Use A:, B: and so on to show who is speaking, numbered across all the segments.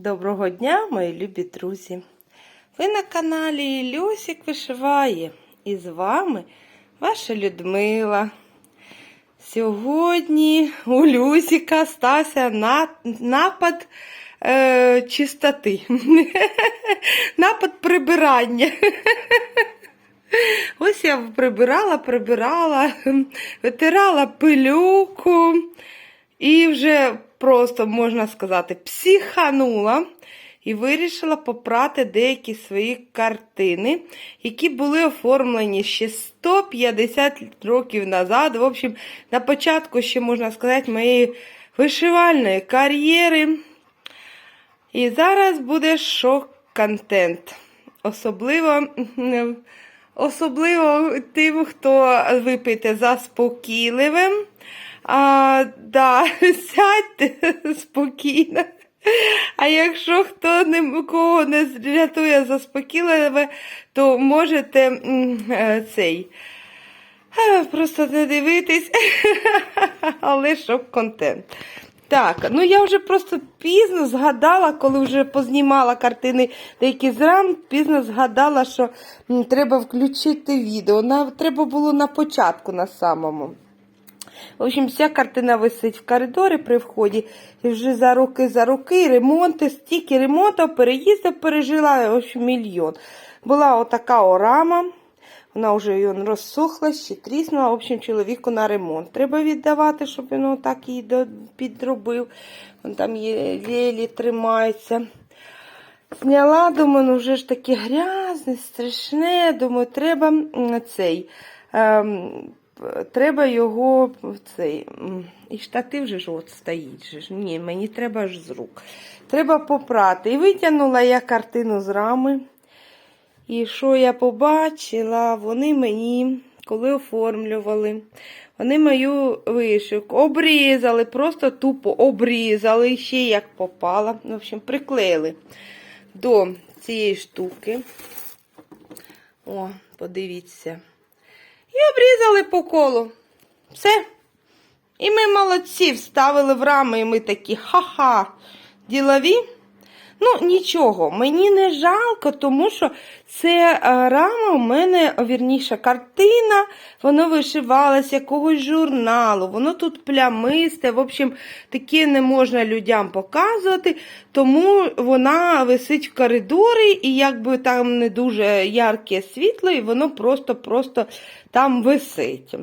A: Доброго дня, мої любі друзі! Ви на каналі Люсік Вишиває. І з вами ваша Людмила. Сьогодні у Люсіка стався напад е, чистоти. напад прибирання. Ось я прибирала, прибирала, витирала пилюку і вже просто, можна сказати, психанула і вирішила попрати деякі свої картини, які були оформлені ще 150 років назад. В общем, на початку, ще можна сказати, моєї вишивальної кар'єри. І зараз буде шок-контент. Особливо, особливо тим, хто випийте заспокійливим. А, да, сядьте спокійно. А якщо хто нікого не рятує заспокійливе, то можете е, цей. е, Просто не дивитись, але щоб контент. Так, ну я вже просто пізно згадала, коли вже познімала картини деякі з рам, пізно згадала, що треба включити відео. Треба було на початку на самому. В общем, вся картина висить в коридорі при вході. І вже за роки, за роки, ремонти, стільки ремонтів, переїздів пережила, в общем, мільйон. Була отака орама. Вона вже розсохла, ще тріснула. В общем, чоловіку на ремонт. Треба віддавати, щоб він отак її підробив. Вон там єлі тримається. Зняла, думаю, ну вже ж таке грязне, страшне. Думаю, треба цей. Ем, треба його цей. І штатив же ж от стоїть. Же. ж. Ні, мені треба ж з рук. Треба попрати. І витягнула я картину з рами. І що я побачила, вони мені, коли оформлювали, вони мою вишивку обрізали, просто тупо обрізали, ще як попала. В общем, приклеїли до цієї штуки. О, подивіться. І обрізали по колу. Все. І ми молодці, вставили в рами, і ми такі ха-ха, ділові. Ну, нічого, мені не жалко, тому що це е, рама у мене, вірніше, картина, воно вишивалося якогось журналу, воно тут плямисте, в общем, таке не можна людям показувати, тому вона висить в коридорі, і якби там не дуже ярке світло, і воно просто-просто там висить.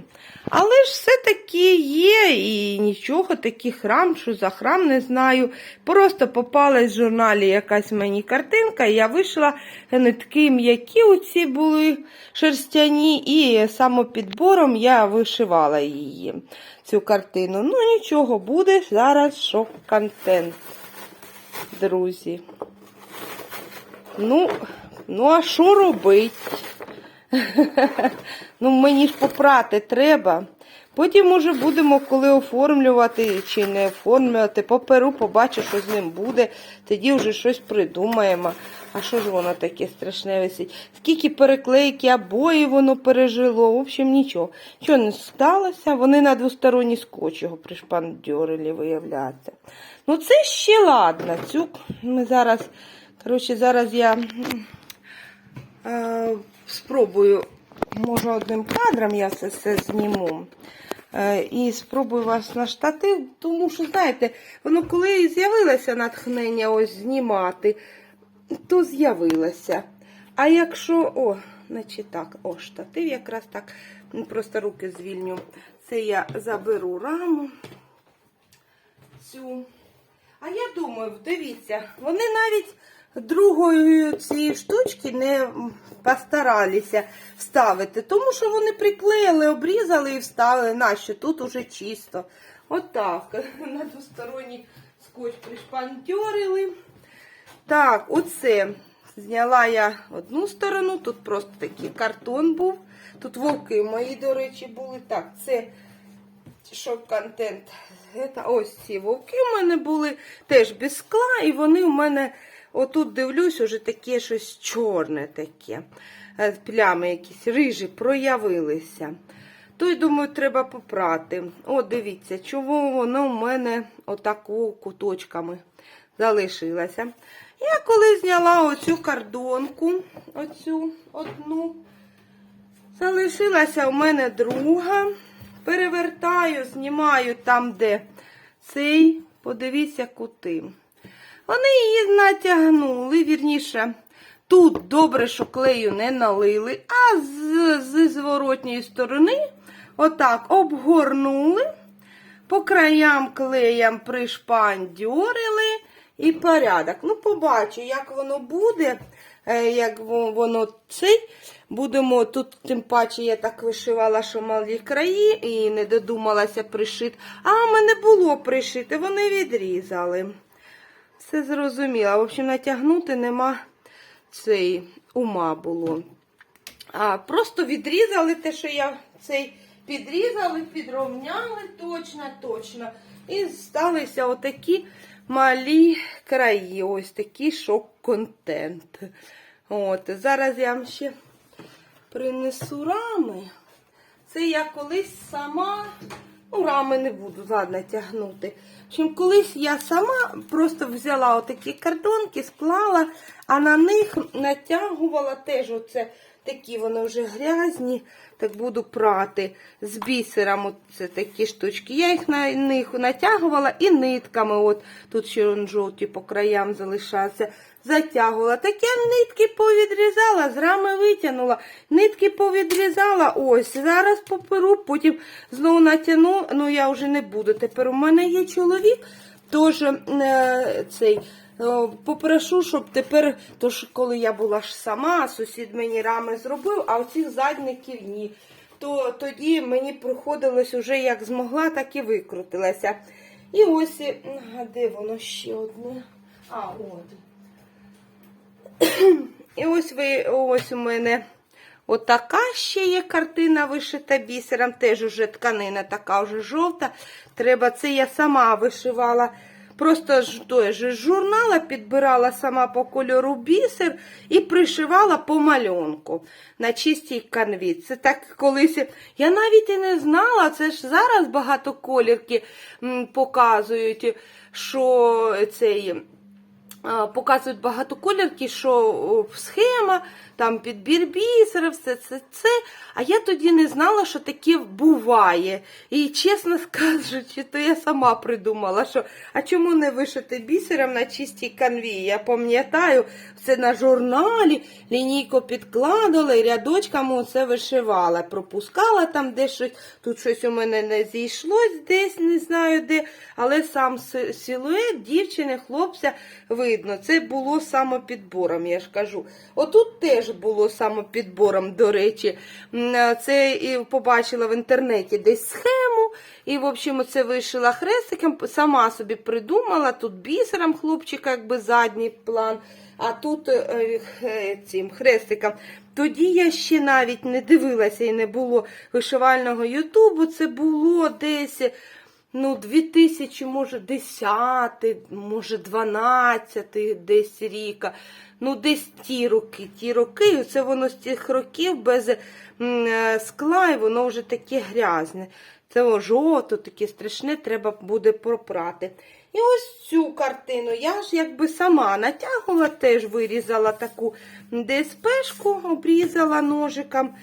A: Але ж все-таки є і нічого, такий храм, що за храм, не знаю. Просто попалась в журналі якась мені картинка, і я вийшла вони такі м'які оці були шерстяні, і самопідбором я вишивала її, цю картину. Ну, нічого, буде зараз шок-контент, друзі. Ну, ну а що робить? ну, мені ж попрати треба. Потім, може, будемо, коли оформлювати чи не оформлювати, поперу, побачу, що з ним буде. Тоді вже щось придумаємо. А що ж воно таке страшне висить? Скільки переклейки, обої воно пережило. В общем, нічого. Що не сталося? Вони на двосторонній скотч його пришпандьорили, виявляється. Ну, це ще ладно. Цю ми зараз, коротше, зараз я. Е, спробую, може, одним кадром я це все зніму. Е, І спробую вас на штатив, тому що, знаєте, воно коли з'явилося натхнення ось знімати, то з'явилося. А якщо, о, значить так, о, штатив якраз так, просто руки звільню. Це я заберу раму цю. А я думаю, дивіться, вони навіть другої цієї штучки не постаралися вставити, тому що вони приклеїли, обрізали і вставили. Нащо? Тут уже чисто. Отак. На двосторонній скотч пришпантьорили. Так, оце. Зняла я одну сторону, тут просто такий картон був. Тут вовки мої, до речі, були. Так, це шок-контент. Ось ці вовки у мене були теж без скла, і вони у мене, отут дивлюсь, уже таке щось чорне таке. Е, Плями якісь рижі проявилися. То й думаю, треба попрати. О, дивіться, чого воно у мене отако куточками залишилася. Я коли зняла оцю кардонку, оцю одну, залишилася у мене друга. Перевертаю, знімаю там, де цей, подивіться, кути. Вони її натягнули, вірніше, тут добре, що клею не налили, а з, з зворотньої сторони отак обгорнули, по краям клеєм пришпандьорили і порядок. Ну, побачу, як воно буде, е, як воно цей. Будемо тут, тим паче, я так вишивала, що малі краї і не додумалася пришити. А в мене було пришити, вони відрізали. Все зрозуміло. В общем, натягнути нема цей ума було. А просто відрізали те, що я цей підрізали, підровняли точно, точно. І сталися отакі малі краї. Ось такий шок-контент. От, зараз я вам ще принесу рами. Це я колись сама, рами не буду, ладно, тягнути. Чим колись я сама просто взяла отакі картонки, склала, а на них натягувала теж оце такі вони вже грязні, так буду прати з бісером. Оце такі штучки. Я їх на них натягувала і нитками. От тут ще жовті по краям залишався. Затягувала. Так я нитки повідрізала, з рами витягнула, нитки повідрізала. Ось, зараз поперу, потім знову натягну, ну я вже не буду. Тепер у мене є чоловік, тож е, цей. Е, Попрошу, щоб тепер, тож коли я була ж сама, сусід мені рами зробив, а оцих задників ні. То тоді мені приходилось уже як змогла, так і викрутилася. І ось, де воно ще одне? А, от. І ось ви, ось у мене отака ще є картина вишита бісером. Теж уже тканина така вже жовта. Треба, це я сама вишивала. Просто ж той же з журнала підбирала сама по кольору бісер і пришивала по малюнку на чистій канві. Це так колись. Я навіть і не знала, це ж зараз багато колірки показують, що цей. Показують багатоколірки, що схема, там підбір бісера, все це, це. А я тоді не знала, що таке буває. І чесно кажучи, то я сама придумала, що а чому не вишити бісером на чистій канві? Я пам'ятаю, це на журналі, лінійко підкладала рядочками оце вишивала. Пропускала там де щось, тут щось у мене не зійшлось десь, не знаю де, але сам силует дівчини, хлопця видно. Це було самопідбором, я ж кажу. Отут теж було самопідбором, до речі. Це і побачила в інтернеті десь схему. І, в общем, це вишила хрестиком, сама собі придумала, тут бісером хлопчика, якби задній план, а тут е, е, цим хрестиком. Тоді я ще навіть не дивилася і не було вишивального Ютубу. Це було десь ну, 2000, може, 10, може, 12 десь ріка. Ну, десь ті роки, ті роки, і це воно з тих років без е, скла, і воно вже таке грязне. Це о, жовто, таке страшне, треба буде пропрати. І ось цю картину я ж якби сама натягувала, теж вирізала таку ДСПшку, обрізала ножиком.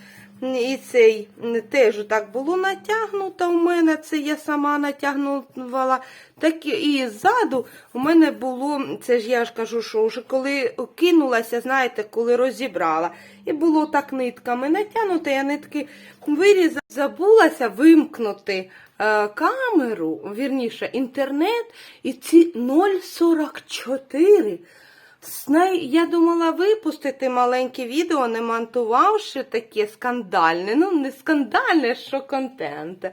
A: І цей теж так було натягнуто у мене, це я сама натягнувала. Так і ззаду у мене було, це ж я ж кажу, що вже коли кинулася, знаєте, коли розібрала. І було так нитками натягнуто, я нитки вирізала, забулася вимкнути е, камеру, вірніше, інтернет, і ці 0,44. Я думала випустити маленьке відео, не монтувавши таке скандальне. Ну, не скандальне, що контент.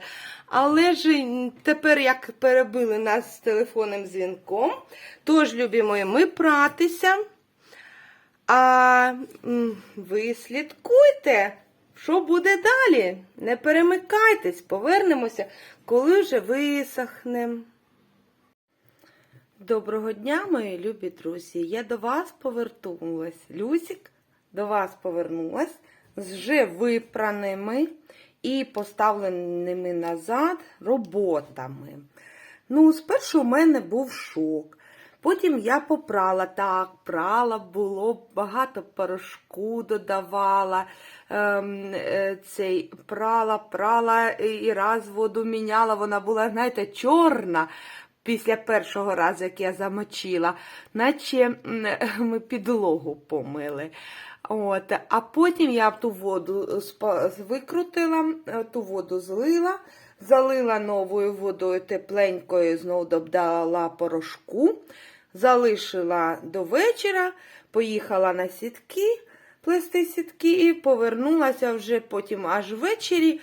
A: Але ж тепер, як перебили нас з телефонним дзвінком, тож, любі мої, ми пратися. А ви слідкуйте, що буде далі. Не перемикайтесь, повернемося, коли вже висохнем. Доброго дня, мої любі друзі. Я до вас повернулась. Люсік до вас повернулась з вже випраними і поставленими назад роботами. Ну, спершу у мене був шок. Потім я попрала так, прала було, багато порошку додавала. Ем, е, цей прала, прала і раз воду міняла. Вона була, знаєте, чорна. Після першого разу, як я замочила, наче ми підлогу помили. От, а потім я ту воду викрутила, ту воду злила, залила новою водою тепленькою, знову додала порошку, залишила до вечора, поїхала на сітки, плести сітки і повернулася вже потім аж ввечері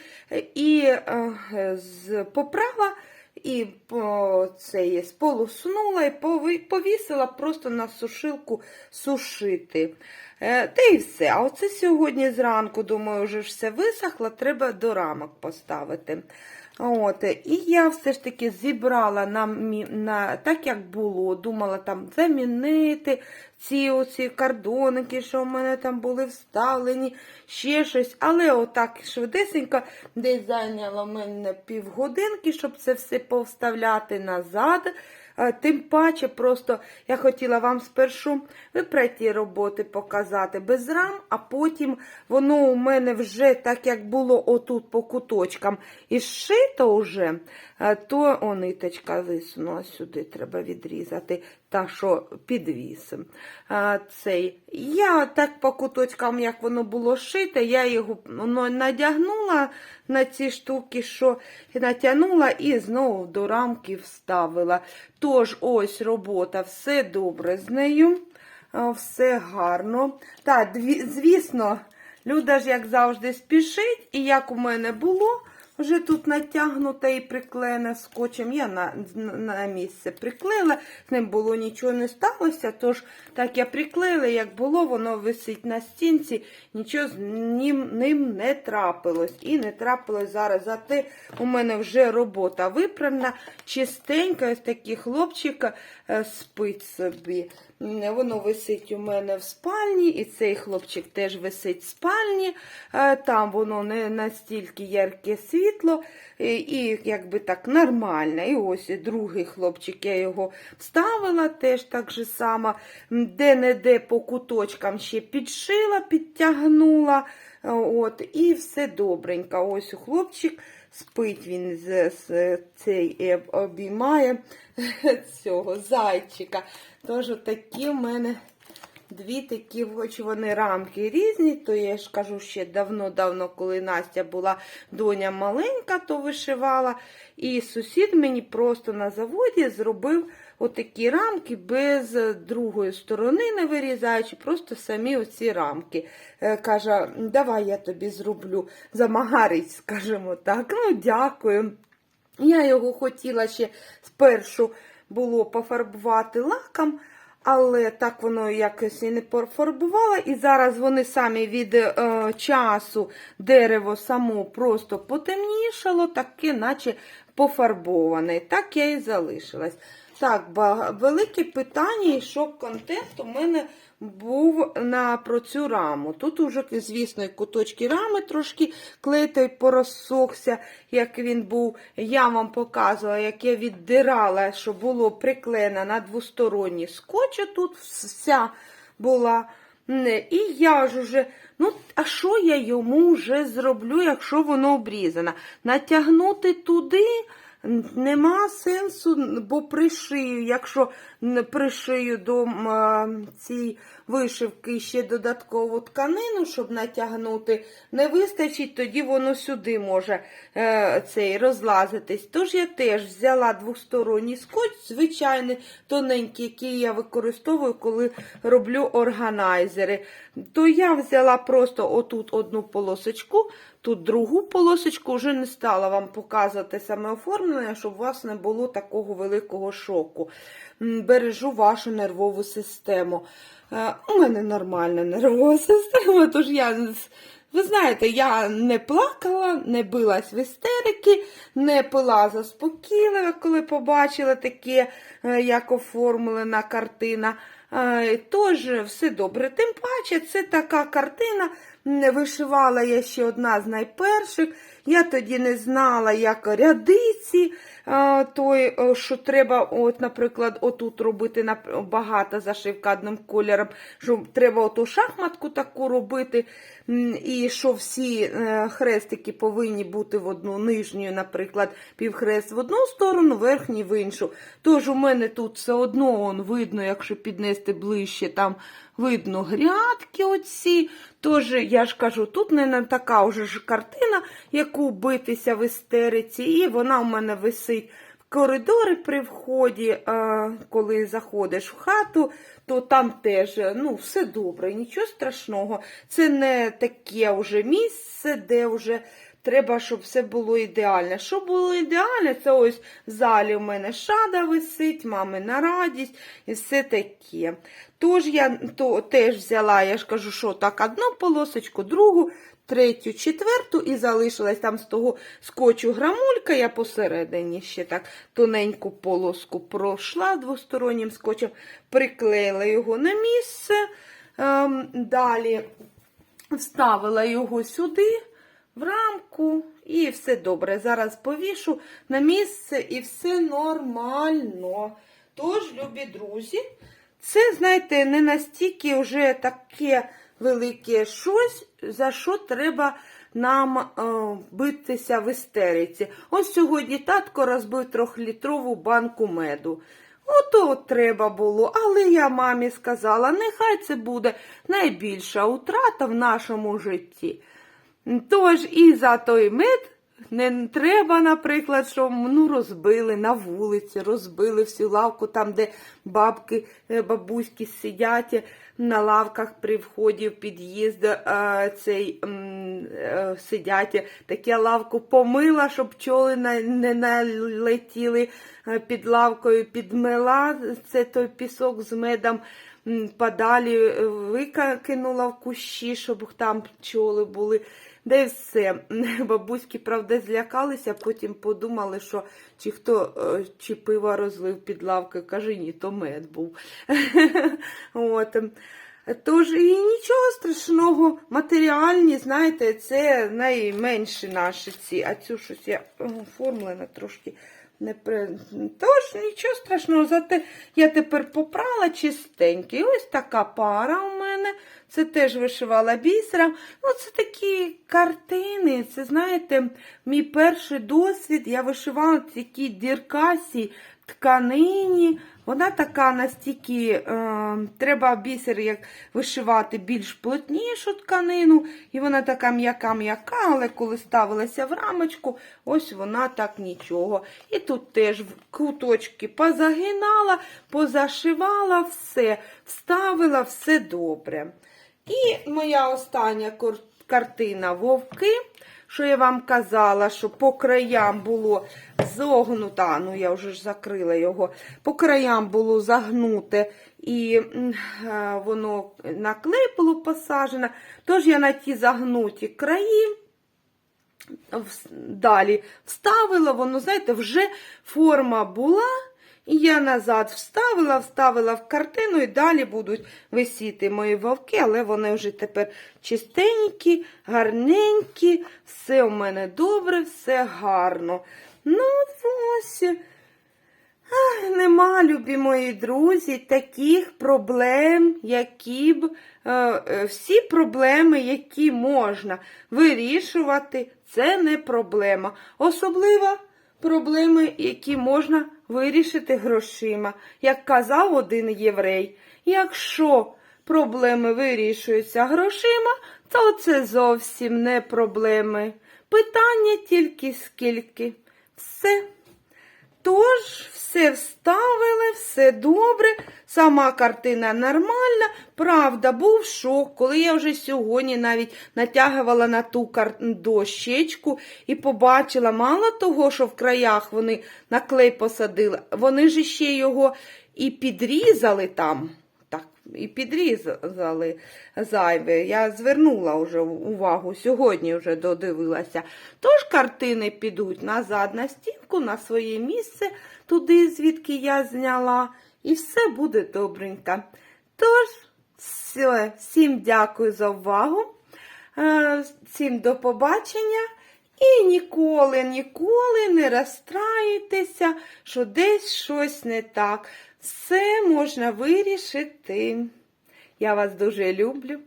A: і е, з, поправа. І по, це є, сполоснула і повісила просто на сушилку сушити. Е, та і все. А оце сьогодні зранку, думаю, вже все висохло, треба до рамок поставити. От, і я все ж таки зібрала на, на так, як було. Думала там замінити ці оці кордоники, що в мене там були вставлені, ще щось. Але отак швидесенько десь зайняло мене півгодинки, щоб це все повставляти назад. Тим паче, просто я хотіла вам спершу випреті роботи показати без рам, а потім воно у мене вже так, як було отут по куточкам і зшито вже, то о, ниточка висунула сюди, треба відрізати, та що підвіс. Е, Цей. Я так по куточкам, як воно було шите, я його ну, надягнула на ці штуки, що натягнула і знову до рамки вставила. Тож, ось робота, все добре з нею, все гарно. Так, звісно, Люда ж, як завжди, спішить, і як у мене було, вже тут натягнута і приклеєна скотчем. Я на, на місце приклеїла, з ним було нічого не сталося. Тож, так я приклеїла, як було, воно висить на стінці, нічого з ним, ним не трапилось. І не трапилось зараз. Зате у мене вже робота виправна, чистенька, ось такий хлопчик е, спить собі. Воно висить у мене в спальні, і цей хлопчик теж висить в спальні. Е, Там воно не настільки ярке світло, і, якби так нормально. І ось другий хлопчик, я його вставила теж так же само. Де-не-де по куточкам ще підшила, підтягнула. Е, От, і все добренько. Ось у хлопчик спить він з, з цей е, обіймає цього зайчика. Тож такі в мене дві такі, хоч вони рамки різні, то я ж кажу ще давно-давно, коли Настя була доня маленька, то вишивала. І сусід мені просто на заводі зробив отакі рамки без другої сторони, не вирізаючи, просто самі оці рамки. Е, Каже, давай я тобі зроблю замагариць, скажімо так. Ну, дякую. Я його хотіла ще спершу було пофарбувати лаком, але так воно якось і не пофарбувало. І зараз вони самі від е, часу дерево само просто потемнішало, таке, наче пофарбоване. Так я і залишилась. Так, велике питання і шок контент у мене був на про цю раму. Тут уже, звісно, і куточки рами трошки клей порозсохся, як він був. Я вам показувала, як я віддирала, що було приклеєно на двосторонній скотч. Тут вся була. І я ж уже, ну, а що я йому вже зроблю, якщо воно обрізано? Натягнути туди нема сенсу, бо пришию, якщо пришию до цієї вишивки ще додаткову тканину, щоб натягнути, не вистачить, тоді воно сюди може е, цей розлазитись. Тож я теж взяла двосторонній скотч, звичайний тоненький, який я використовую, коли роблю органайзери. То я взяла просто отут одну полосочку, тут другу полосочку, вже не стала вам показувати саме оформлення, щоб у вас не було такого великого шоку. Бережу вашу нервову систему. Е, У мене нормальна нервова система, тож я. Ви знаєте, я не плакала, не билась в істерики, не пила заспокійливо, коли побачила таке. е, як оформлена картина. Е, Тож все добре. Тим паче, це така картина. М, Вишивала я ще одна з найперших. Я тоді не знала, як рядиці, той, е, що треба, от, наприклад, отут робити багата зашивка одним кольором, що треба оту шахматку таку робити, і що всі е, хрестики повинні бути в одну нижню, наприклад, півхрест в одну сторону, верхній в іншу. Тож у мене тут все одно он, видно, якщо піднести ближче, там видно грядки оці. Тож, я ж кажу, тут не така вже ж картина, яку битися в істериці, і вона у мене висить в коридорі при вході, коли заходиш в хату, то там теж ну, все добре, нічого страшного. Це не таке вже місце, де вже треба, щоб все було ідеально. Щоб було ідеально, це ось в залі у мене шада висить, мамина радість і все таке. Тож я то, теж взяла, я ж кажу, що так, одну полосочку, другу, третю, четверту і залишилась там з того скотчу грамулька, я посередині ще так тоненьку полоску пройшла двостороннім скотчем, приклеїла його на місце. Ем, далі вставила його сюди, в рамку, і все добре. Зараз повішу на місце і все нормально. Тож, любі друзі, це, знаєте, не настільки вже таке велике щось, за що треба нам е, битися в істериці. Ось сьогодні татко розбив трьохлітрову банку меду. Ото треба було, але я мамі сказала, нехай це буде найбільша утрата в нашому житті. Тож і за той мед не треба, наприклад, що ну, розбили на вулиці, розбили всю лавку, там, де бабки, е, бабуськи сидять на лавках при вході в під'їзд, е, цей е, сидять. Так я лавку помила, щоб пчоли не налетіли е, під лавкою, підмила це той пісок з медом подалі е, викинула в кущі, щоб там пчоли були. Де все. Бабуськи, правда, злякалися, потім подумали, що чи хто е, чи пиво розлив під лавкою. Каже, ні, то мед був. От. Тож і нічого страшного, матеріальні, знаєте, це найменші наші ці, а цю щось я оформлена трошки. Не при... Тож нічого страшного, зате я тепер попрала чистенький. Ось така пара у мене. Це теж вишивала бісером. Ну, це такі картини. Це, знаєте, мій перший досвід. Я вишивала такі діркасі тканині. Вона така настільки, е, треба бісер як вишивати більш плотнішу тканину, і вона така м'яка-м'яка, але коли ставилася в рамочку, ось вона так нічого. І тут теж в куточки позагинала, позашивала все, вставила все добре. І моя остання картина вовки, що я вам казала, що по краям було зогнута, ну я вже ж закрила його, по краям було загнуте, і е, воно на клей було посаджено. Тож я на ті загнуті краї далі вставила, воно, знаєте, вже форма була. І я назад вставила, вставила в картину, і далі будуть висіти мої вовки, але вони вже тепер чистенькі, гарненькі, все у мене добре, все гарно. Ну, ось. Ах, Нема, любі мої друзі, таких проблем, які б е, е, всі проблеми, які можна вирішувати, це не проблема. Особливо проблеми, які можна вирішити грошима. Як казав один єврей, якщо проблеми вирішуються грошима, то це зовсім не проблеми. Питання тільки скільки. Все. Тож, все вставили, все добре, сама картина нормальна. Правда, був шок, коли я вже сьогодні навіть натягувала на ту кар... дощечку і побачила, мало того, що в краях вони на клей посадили, вони ж ще його і підрізали там. І підрізали зайве. Я звернула вже увагу, сьогодні вже додивилася. Тож картини підуть назад на стінку, на своє місце, туди, звідки я зняла, і все буде добренько. Тож, все, всім дякую за увагу. Е, Всім до побачення. І ніколи, ніколи не розстраюйтеся, що десь щось не так. Все можна вирішити. Я вас дуже люблю.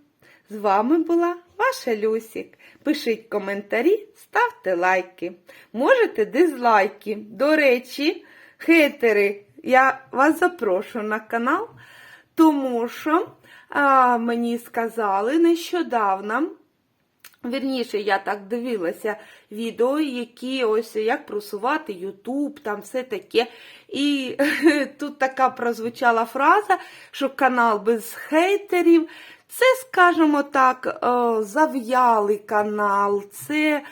A: З вами була ваша Люсік. Пишіть коментарі, ставте лайки. Можете дизлайки. До речі, хейтери, я вас запрошую на канал, тому що а, мені сказали нещодавно. Вірніше, я так дивилася відео, які ось як просувати Ютуб, там все таке. І тут така прозвучала фраза, що канал без хейтерів. Це, скажімо так, е, зав'ялий канал, це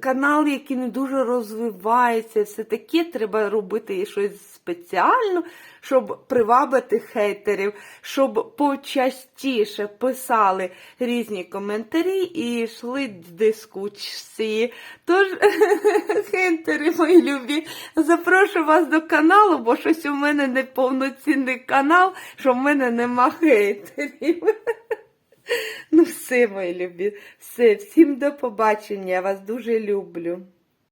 A: канал, який не дуже розвивається. Все таке треба робити щось спеціально, щоб привабити хейтерів, щоб почастіше писали різні коментарі і йшли дискусії. Тож, хейтери мої любі, запрошую вас до каналу, бо щось у мене не повноцінний канал, що в мене нема хейтерів. Ну, все, мої любі, все, всім до побачення, я вас дуже люблю.